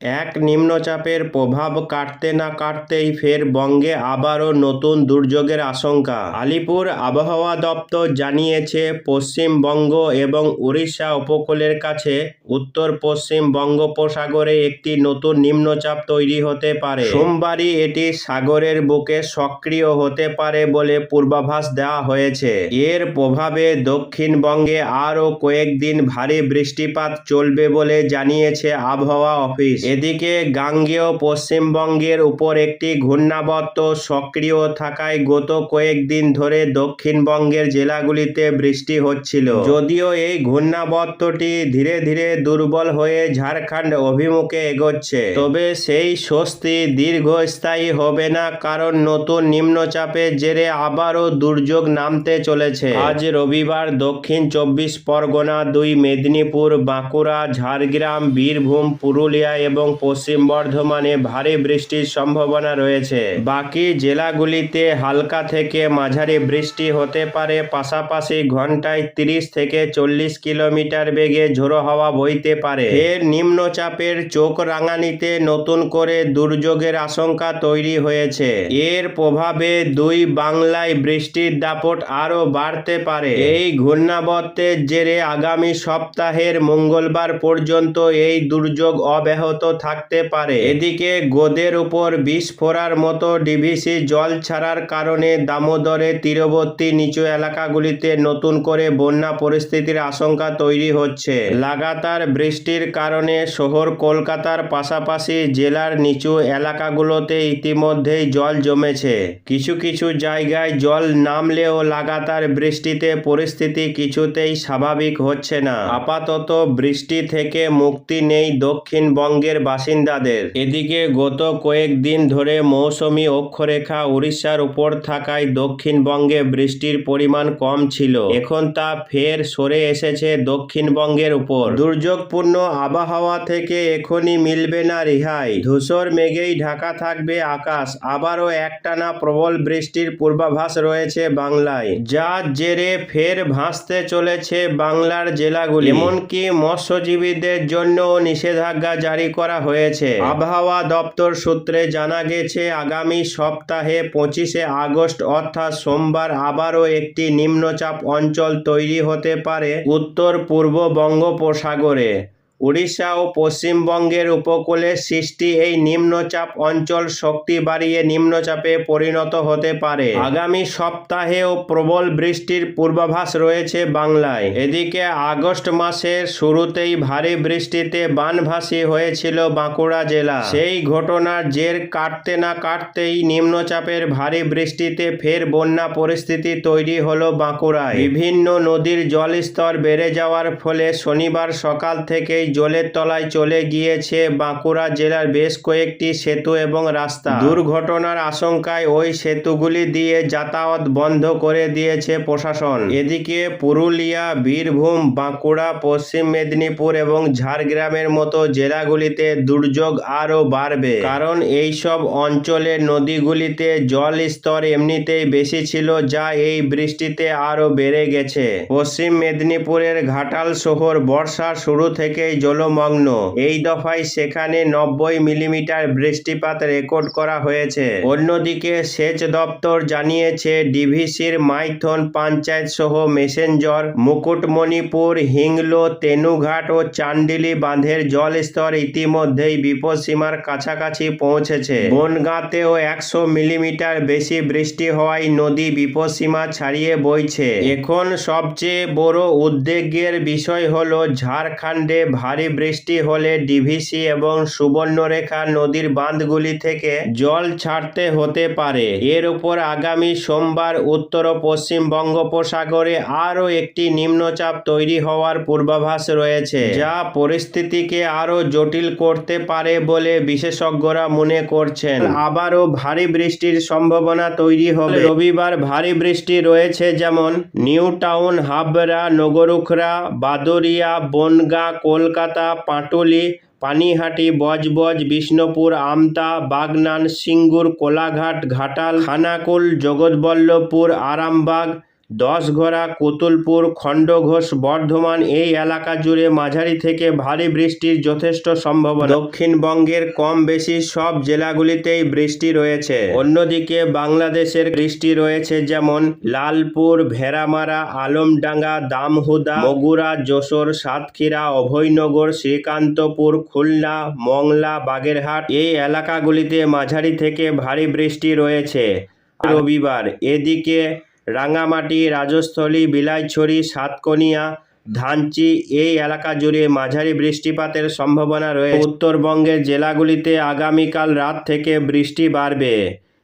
এক নিম্নচাপের প্রভাব কাটতে না কাটতেই ফের বঙ্গে আবারও নতুন দুর্যোগের আশঙ্কা। আলিপুর আবহাওয়া দপ্তর জানিয়েছে, পশ্চিমবঙ্গ এবং উড়িষ্যা উপকূলের কাছে উত্তর পশ্চিম বঙ্গোপসাগরে একটি নতুন নিম্নচাপ তৈরি হতে পারে। সোমবারই এটি সাগরের বুকে সক্রিয় হতে পারে বলে পূর্বাভাস দেওয়া হয়েছে। এর প্রভাবে দক্ষিণবঙ্গে আরও কয়েকদিন ভারী বৃষ্টিপাত চলবে বলে জানিয়েছে আবহাওয়া অফিস। এদিকে গাঙ্গেয় পশ্চিমবঙ্গের উপর একটি ঘূর্ণাবর্ত সক্রিয় থাকায় গত কয়েকদিন ধরে দক্ষিণবঙ্গের জেলাগুলিতে বৃষ্টি হচ্ছিল। যদিও এই ঘূর্ণাবর্তটি ধীরে ধীরে দুর্বল হয়ে ঝাড়খণ্ড অভিমুখে এগোচ্ছে। তবে সেই স্বস্তি দীর্ঘস্থায়ী হবে না, কারণ নতুন নিম্নচাপের জেরে আবারও দুর্যোগ নামতে চলেছে। আজ রবিবার দক্ষিণ চব্বিশ পরগনা, দুই মেদিনীপুর, বাঁকুড়া, ঝাড়গ্রাম, বীরভূম, পুরুলিয়া এবং পশ্চিম বর্ধমানে ভারী বৃষ্টির সম্ভাবনা রয়েছে। বাকি জেলাগুলিতে হালকা থেকে মাঝারি বৃষ্টি হতে পারে, পাশাপাশি ঘন্টায় তিরিশ থেকে চল্লিশ কিলোমিটার বেগে ঝোড়ো হাওয়া বইতে পারে। এর নিম্নচাপের চোখ রাঙানিতে নতুন করে দুর্যোগের আশঙ্কা তৈরি হয়েছে। এর প্রভাবে দুই বাংলায় বৃষ্টির দাপট আরও বাড়তে পারে। এই ঘূর্ণাবর্তের জেরে আগামী সপ্তাহের মঙ্গলবার পর্যন্ত এই দুর্যোগ অব্যাহত থাকতে পারে। এদিকে গোদের উপর বিষ ফোড়ার মতো ডিভিসি জল ছাড়ার কারণে দামোদরে তীরবর্তী নিচু এলাকাগুলিতে নতুন করে বন্যা পরিস্থিতির আশঙ্কা তৈরি হচ্ছে। লাগাতার বৃষ্টির কারণে শহর কলকাতার পাশাপাশি জেলার নিচু এলাকাগুলোতে ইতিমধ্যেই জল জমেছে। কিছু কিছু জায়গায় জল নামলেও লাগাতার বৃষ্টিতে পরিস্থিতি কিছুতেই স্বাভাবিক হচ্ছে না। আপাতত বৃষ্টি থেকে মুক্তি নেই দক্ষিণবঙ্গের বাসিন্দাদের। এদিকে গত কয়েকদিন ধরে মৌসুমি অক্ষরেখা উড়িষ্যার উপর থাকায় দক্ষিণবঙ্গে বৃষ্টির পরিমাণ কম ছিল। এখন তা ফের সরে এসেছে দক্ষিণবঙ্গের উপর। দুর্যোগপূর্ণ আবহাওয়া থেকে এখনই মিলবে না রেহাই। ধূসর মেঘেই ঢাকা থাকবে আকাশ। আবারও একটানা প্রবল বৃষ্টির পূর্বাভাস রয়েছে বাংলায়। যার জেরে ফের ভাসতে চলেছে বাংলার জেলাগুলি। এমনকি মৎস্যজীবীদের জন্য নিষেধাজ্ঞা জারি করা হয়েছে। আবহাওয়া দপ্তর সূত্রে জানা গেছে, আগামী সপ্তাহে পঁচিশে আগস্ট, অর্থাৎ সোমবার, আবারও একটি নিম্নচাপ অঞ্চল তৈরি হতে পারে উত্তর পূর্ব বঙ্গোপসাগরে। উড়িষ্যা ও পশ্চিমবঙ্গের উপকূলে সৃষ্টি এই নিম্নচাপ অঞ্চল শক্তি বাড়িয়ে নিম্নচাপে পরিণত হতে পারে। আগামী সপ্তাহেও প্রবল বৃষ্টির পূর্বাভাস রয়েছে বাংলায়। এদিকে আগস্ট মাসের শুরুতেই ভারী বৃষ্টিতে বানভাসী হয়েছিল বাঁকুড়া জেলা। সেই ঘটনার জের কাটতে না কাটতেই নিম্নচাপের ভারী বৃষ্টিতে ফের বন্যা পরিস্থিতি তৈরি হলো বাঁকুড়ায়। বিভিন্ন নদীর জলস্তর বেড়ে যাওয়ার ফলে শনিবার সকাল থেকেই জলের তলায় চলে গিয়েছে বাঁকুড়া জেলার বেশ কয়েকটি সেতু এবং রাস্তা। দুর্ঘটনার আশঙ্কায় ওই সেতুগুলি দিয়ে যাতায়াত বন্ধ করে দিয়েছে প্রশাসন। এদিকে পুরুলিয়া, বীরভূম, বাঁকুড়া, পশ্চিম মেদিনীপুর এবং ঝাড়গ্রামের মতো জেলাগুলিতে দুর্যোগ আরও বাড়বে। কারণ এইসব অঞ্চলের নদীগুলিতে জল স্তর এমনিতেই বেশি ছিল যা এই বৃষ্টিতে আরও বেড়ে গেছে। পশ্চিম মেদিনীপুরের ঘাটাল শহর বর্ষার শুরু থেকেই জলমগ্ন। এই দফায় সেখানে নব্বই মিলিমিটার বৃষ্টিপাত রেকর্ড করা হয়েছে। অন্যদিকে সেচ দপ্তর জানিয়েছে, ডিভিসির মাইথন পঞ্চায়েত সহ মেসেঞ্জর, মুকুটমণিপুর, হিংলো, তেনুঘাট ও চান্ডিলি বাঁধের জল স্তর ইতিমধ্যেই বিপদসীমার কাছাকাছি পৌঁছেছে। বনগাঁতেও একশো মিলিমিটার বেশি বৃষ্টি হওয়ায় নদী বিপদসীমা ছাড়িয়ে বইছে। এখন সবচেয়ে বড় উদ্বেগের বিষয় হল ঝাড়খণ্ডে ভারী বৃষ্টি হলে ডিভিসি এবং সুবর্ণরেখা নদীর বাঁধগুলি থেকে জল ছাড়তে হতে পারে। এর উপর আগামী সোমবার উত্তর ও পশ্চিম বঙ্গোপসাগরে আরও একটি নিম্নচাপ তৈরি হওয়ার পূর্বাভাস রয়েছে, যা পরিস্থিতিকে আরও জটিল করতে পারে বলে বিশেষজ্ঞরা মনে করছেন। আবারও ভারী বৃষ্টির সম্ভাবনা তৈরি হবে। রবিবার ভারী বৃষ্টি রয়েছে যেমন নিউ টাউন, হাবড়া, নগরুখরা বাদরিয়া বনগাঁ, কলকাতা পাটুলি পানিহাটি বজবজ বিষ্ণুপুর আমতা বাগনান সিঙ্গুর কোলাঘাট ঘাটাল খানাকুল জগৎবল্লভপুর আরামবাগ দশঘরা কুতুলপুর, খণ্ডঘোষ, বর্ধমান এই এলাকা জুড়ে মাঝারি থেকে ভারী বৃষ্টির যথেষ্ট সম্ভাবনা। দক্ষিণবঙ্গের কম বেশি সব জেলাগুলিতেই বৃষ্টি রয়েছে। অন্যদিকে বাংলাদেশের বৃষ্টি রয়েছে যেমন লালপুর, ভেড়ামারা, আলমডাঙ্গা, দামহুদা বগুড়া যশোর, সাতক্ষীরা, অভয়নগর, শ্রীকান্তপুর, খুলনা, মংলা, বাগেরহাট এই এলাকাগুলিতে মাঝারি থেকে ভারী বৃষ্টি রয়েছে। রবিবার এদিকে রাঙামাটি, রাজস্থলী, বিলাইছড়ি, সাতকনিয়া, ধানচি এই এলাকা জুড়ে মাঝারি বৃষ্টিপাতের সম্ভাবনা রয়েছে। উত্তরবঙ্গের জেলাগুলিতে আগামীকাল রাত থেকে বৃষ্টি বাড়বে।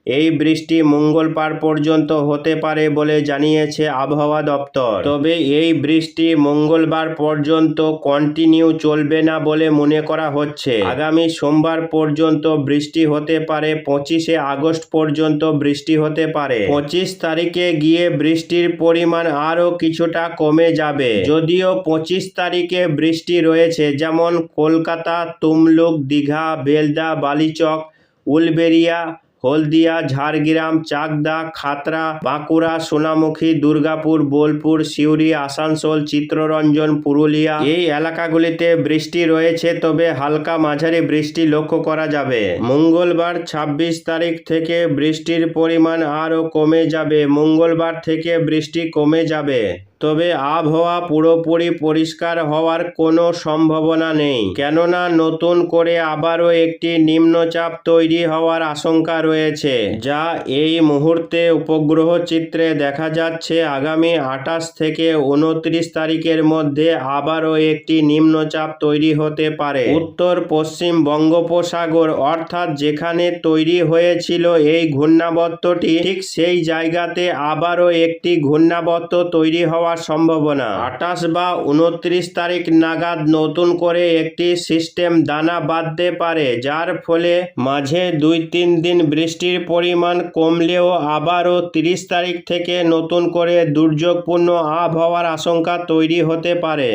এই বৃষ্টি মঙ্গলবার পর্যন্ত হতে পারে বলে জানিয়েছে আবহাওয়া দপ্তর। তবে এই বৃষ্টি মঙ্গলবার পর্যন্ত কন্টিনিউ চলবে না বলে মনে করা হচ্ছে। আগামী সোমবার পর্যন্ত বৃষ্টি হতে পারে, পঁচিশে আগস্ট পর্যন্ত বৃষ্টি হতে পারে। পঁচিশ তারিখে গিয়ে বৃষ্টির পরিমাণ আরও কিছুটা কমে যাবে। যদিও পঁচিশ তারিখে বৃষ্টি রয়েছে, যেমন কলকাতা, তুমলুক, দীঘা, বেলদা, বালিচক, উলবেরিয়া হলদিয়া, ঝাড়গ্রাম, চাকদা খাতড়া বাঁকুড়া, সোনামুখী, দুর্গাপুর, বোলপুর, সিউড়ি, আসানসোল চিত্ররঞ্জন পুরুলিয়া। এই এলাকাগুলিতে বৃষ্টি রয়েছে, তবে হালকা মাঝারি বৃষ্টি লক্ষ্য করা যাবে। মঙ্গলবার ২৬ তারিখ থেকে বৃষ্টির পরিমাণ আরও কমে যাবে। মঙ্গলবার থেকে বৃষ্টি কমে যাবে। তবে আবহাওয়া পুরোপুরি পরিষ্কার হওয়ার কোনো সম্ভাবনা নেই। কেননা নতুন করে আবারও একটি নিম্নচাপ তৈরি হওয়ার আশঙ্কা রয়েছে, যা এই মুহূর্তে উপগ্রহ চিত্রে দেখা যাচ্ছে আগামী আঠাশ থেকে উনত্রিশ তারিখের মধ্যে আবারও একটি নিম্নচাপ তৈরি হতে পারে। উত্তর পশ্চিম বঙ্গোপসাগর অর্থাৎ যেখানে তৈরি হয়েছিল এই ঘূর্ণাবর্তটি, ঠিক সেই জায়গাতে আবারও একটি ঘূর্ণাবর্ত তৈরি হওয়ার সম্ভাবনা। আঠাশ বা উনত্রিশ তারিখ নাগাদ নতুন করে একটি সিস্টেম দানা বাঁধতে পারে, যার ফলে মাঝে দুই তিন দিন বৃষ্টির পরিমাণ কমলেও আবারও তিরিশ তারিখ থেকে নতুন করে দুর্যোগপূর্ণ আবহাওয়ার আশঙ্কা তৈরি হতে পারে,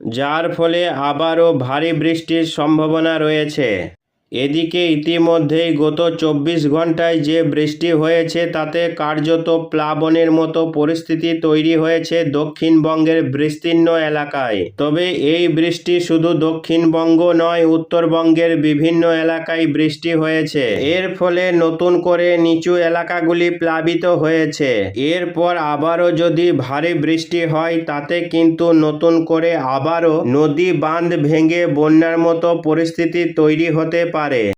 যার ফলে আবারও ভারী বৃষ্টির সম্ভাবনা রয়েছে। এদিকে ইতিমধ্যেই গত চব্বিশ ঘন্টায় যে বৃষ্টি হয়েছে, তাতে কার্যত প্লাবনের মতো পরিস্থিতি তৈরি হয়েছে দক্ষিণবঙ্গের বিস্তীর্ণ এলাকায়। তবে এই বৃষ্টি শুধু দক্ষিণবঙ্গ নয়, উত্তরবঙ্গের বিভিন্ন এলাকায় বৃষ্টি হয়েছে। এর ফলে নতুন করে নিচু এলাকাগুলি প্লাবিত হয়েছে। এরপর আবারও যদি ভারী বৃষ্টি হয়, তাতে কিন্তু নতুন করে আবারও নদী বাঁধ ভেঙে বন্যার মতো পরিস্থিতি তৈরি হতে পারে